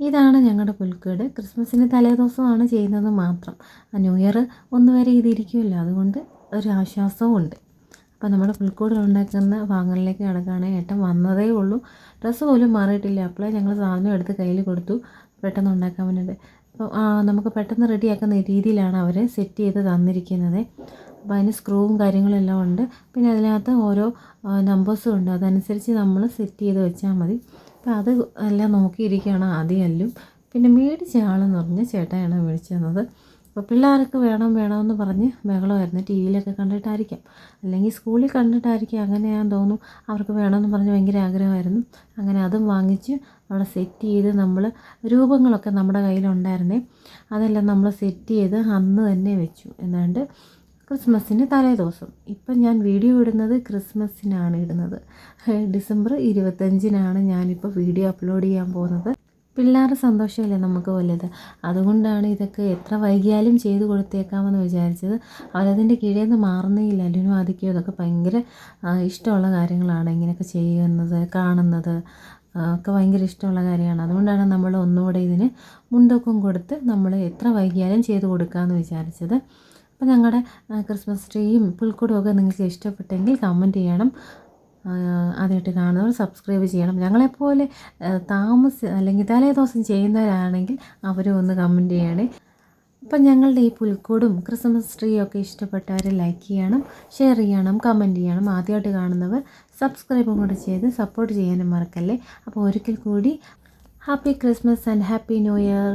ഇതാണ് ഞങ്ങളുടെ പുൽക്കൂട്. ക്രിസ്മസിന് തലേദിവസമാണ് ചെയ്യുന്നത് മാത്രം. ന്യൂ ഇയർ ഒന്ന് വരെ ഇതിരിക്കുമല്ലോ അതുകൊണ്ട് ഒരു ആശ്വാസവും ഉണ്ട്. അപ്പോൾ നമ്മുടെ പുൽക്കൂട് ഉണ്ടാക്കുന്ന വാങ്ങലിലേക്ക് കിടക്കുകയാണെങ്കിൽ ഏട്ടൻ വന്നതേ ഉള്ളൂ. ഡ്രസ്സ് പോലും മാറിയിട്ടില്ല. അപ്പോഴേ ഞങ്ങൾ സാധനം എടുത്ത് കയ്യിൽ കൊടുത്തു. പെട്ടെന്ന് ഉണ്ടാക്കാൻ വേണ്ടിയിട്ട്. അപ്പോൾ നമുക്ക് പെട്ടെന്ന് റെഡിയാക്കുന്ന രീതിയിലാണ് അവർ സെറ്റ് ചെയ്ത് തന്നിരിക്കുന്നത്. അപ്പോൾ അതിന് സ്ക്രൂവും കാര്യങ്ങളെല്ലാം ഉണ്ട്. പിന്നെ അതിനകത്ത് ഓരോ നമ്പേഴ്സും ഉണ്ട്. അതനുസരിച്ച് നമ്മൾ സെറ്റ് ചെയ്ത് വെച്ചാൽ മതി. അപ്പോൾ അത് എല്ലാം നോക്കിയിരിക്കുകയാണ് ആദ്യം പിന്നെ മേടിച്ച ആളെന്ന് പറഞ്ഞ് ചേട്ടായാണ് മേടിച്ചു തന്നത്. അപ്പോൾ പിള്ളേർക്ക് വേണം വേണമെന്ന് പറഞ്ഞ് ബഹളമായിരുന്നു. ടി വിയിലൊക്കെ കണ്ടിട്ടായിരിക്കാം. അല്ലെങ്കിൽ സ്കൂളിൽ കണ്ടിട്ടായിരിക്കാം. ഞാൻ തോന്നുന്നു. അവർക്ക് വേണമെന്ന് പറഞ്ഞ് ഭയങ്കര ആഗ്രഹമായിരുന്നു. അങ്ങനെ അതും വാങ്ങിച്ച് അവിടെ സെറ്റ് ചെയ്ത് നമ്മൾ രൂപങ്ങളൊക്കെ നമ്മുടെ കയ്യിലുണ്ടായിരുന്നേ. അതെല്ലാം നമ്മൾ സെറ്റ് ചെയ്ത് അന്ന് തന്നെ വെച്ചു. എന്നാണ്ട് ക്രിസ്മസിന് തലേ ദിവസം. ഇപ്പം ഞാൻ വീഡിയോ ഇടുന്നത് ക്രിസ്മസിനാണ് ഇടുന്നത്. ഡിസംബർ ഇരുപത്തഞ്ചിനാണ് ഞാനിപ്പോൾ വീഡിയോ അപ്ലോഡ് ചെയ്യാൻ പോകുന്നത്. പിള്ളേരുടെ സന്തോഷമല്ലേ നമുക്ക് വലുത്? അതുകൊണ്ടാണ് ഇതൊക്കെ എത്ര വൈകിയാലും ചെയ്ത് കൊടുത്തേക്കാമെന്ന് വിചാരിച്ചത്. അവരതിന്റെ കീഴിൽ നിന്ന് മാറുന്നേയില്ല. അല്ലെങ്കിൽ ആദിക്കും ഇതൊക്കെ ഭയങ്കര ഇഷ്ടമുള്ള കാര്യങ്ങളാണ് ഇങ്ങനെയൊക്കെ ചെയ്യുന്നത് കാണുന്നത്. ഒക്കെ ഭയങ്കര ഇഷ്ടമുള്ള കാര്യമാണ്. അതുകൊണ്ടാണ് നമ്മൾ ഒന്നുകൂടെ ഇതിന് മുൻതൂക്കം കൊടുത്ത് നമ്മൾ എത്ര വൈകിയാലും ചെയ്ത് കൊടുക്കാമെന്ന് വിചാരിച്ചത്. അപ്പോൾ ഞങ്ങളുടെ ക്രിസ്മസ് ട്രീയും പുൽക്കൂടും ഒക്കെ നിങ്ങൾക്ക് ഇഷ്ടപ്പെട്ടെങ്കിൽ കമന്റ് ചെയ്യണം. ആദ്യമായിട്ട് കാണുന്നവർ സബ്സ്ക്രൈബ് ചെയ്യണം. ഞങ്ങളെപ്പോലെ താമസ അല്ലെങ്കിൽ തലേദിവസം ചെയ്യുന്നവരാണെങ്കിൽ അവരും ഒന്ന് കമന്റ് ചെയ്യണേ. അപ്പം ഞങ്ങളുടെ ഈ പുൽക്കൂടും ക്രിസ്മസ് ട്രീയും ഒക്കെ ഇഷ്ടപ്പെട്ടവർ ലൈക്ക് ചെയ്യണം ഷെയർ ചെയ്യണം കമന്റ് ചെയ്യണം. ആദ്യമായിട്ട് കാണുന്നവർ സബ്സ്ക്രൈബും കൂടെ ചെയ്ത് സപ്പോർട്ട് ചെയ്യാനും മറക്കല്ലേ. അപ്പോൾ ഒരിക്കൽ കൂടി happy Christmas and happy new year